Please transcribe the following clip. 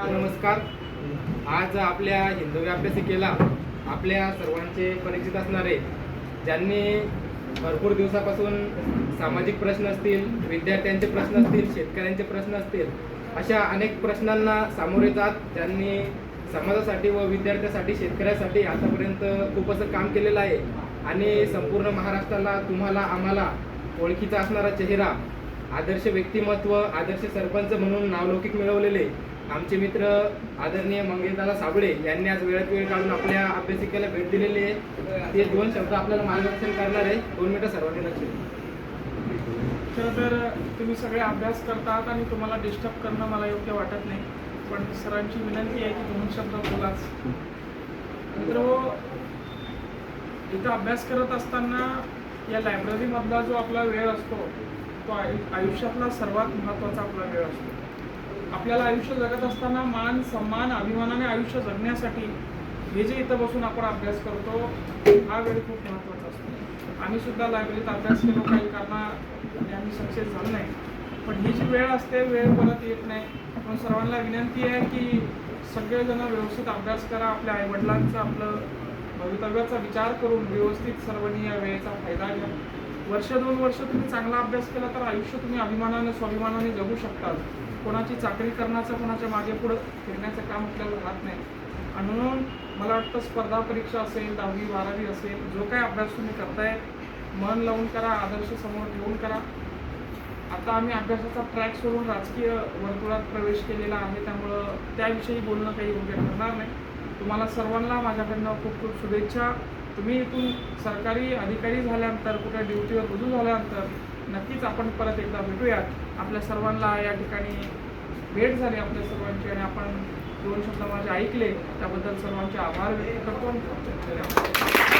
नमस्कार. आज आपल्या हिंदवी अभ्यासिकेला आपल्या सर्वांचे परिचित असणारे ज्यांनी भरपूर दिवसापासून सामाजिक प्रश्न असतील विद्यार्थ्यांचे प्रश्न असतील शेतकऱ्यांचे प्रश्न असतील अशा अनेक प्रश्नांना सामोरे जात त्यांनी समाजासाठी व विद्यार्थ्यासाठी शेतकऱ्यासाठी आतापर्यंत खूप असं काम केलेलं आहे. आणि संपूर्ण महाराष्ट्राला तुम्हाला आम्हाला ओळखीचा असणारा चेहरा आदर्श व्यक्तिमत्व आदर्श सरपंच म्हणून नावलौकिक मिळवलेले आमचे मित्र आदरणीय मंगेशदादा साबळे यांनी आज वेळात वेळ काढून आपल्या अभ्यासिकेला भेट दिलेली आहे. ते दोन शब्द आपल्याला मार्गदर्शन करणार आहे. दोन मिनिटं सर्वांनी लक्ष खरं तर तुम्ही सगळे अभ्यास करतात आणि तुम्हाला डिस्टर्ब करणं मला योग्य वाटत नाही. पण सरांची विनंती आहे की दोन शब्द बोलाच. मित्र हो, इथं अभ्यास करत असताना या लायब्ररीमधला जो आपला वेळ असतो तो आयु- आयुष्यातला सर्वात महत्त्वाचा आपला वेळ असतो. आपल्याला आयुष्य जगत असताना मान सन्मान अभिमानाने आयुष्य जगण्यासाठी हे जे इथं बसून आपण अभ्यास करतो हा वेळ खूप महत्त्वाचा असतो. आम्ही सुद्धा लायब्ररीत अभ्यास केलो काही कारणाने आम्ही सक्सेस झालो नाही. पण ही जी वेळ असते वेळ परत येत नाही. पण सर्वांना विनंती आहे की सगळेजण व्यवस्थित अभ्यास करा. आपल्या आईवडिलांचं आपलं भवितव्याचा विचार करून व्यवस्थित सर्वांनी या वेळेचा फायदा घ्या. वर्ष दोन वर्ष तुम्ही चांगला अभ्यास केला तर आयुष्य तुम्ही अभिमानाने स्वाभिमानाने जगू शकता कोणाची चाकरी करण्याचं कोणाच्या मागे पुढं फिरण्याचं काम आपल्याला राहत नाही. आणि म्हणून मला वाटतं स्पर्धा परीक्षा असेल दहावी बारावी असेल जो काय अभ्यास तुम्ही करताय मन लावून करा आदर्श समोर ठेवून करा. आता आम्ही अभ्यासाचा ट्रॅक सोडून राजकीय वर्तुळात प्रवेश केलेला आहे त्यामुळं त्याविषयी बोलणं काही योग्य ठरणार नाही. तुम्हाला सर्वांना माझ्याकडनं खूप खूप शुभेच्छा. तुम्ही इथून सरकारी अधिकारी झाल्यानंतर कुठे ड्युटीवर रुजू झाल्यानंतर नक्कीच आपण परत एकदा भेटूयात. आपल्या सर्वांना या ठिकाणी भेट झाली आपल्या सर्वांची आणि आपण दोन शब्द माझे ऐकले. त्याबद्दल सर्वांचे आभार व्यक्त करतो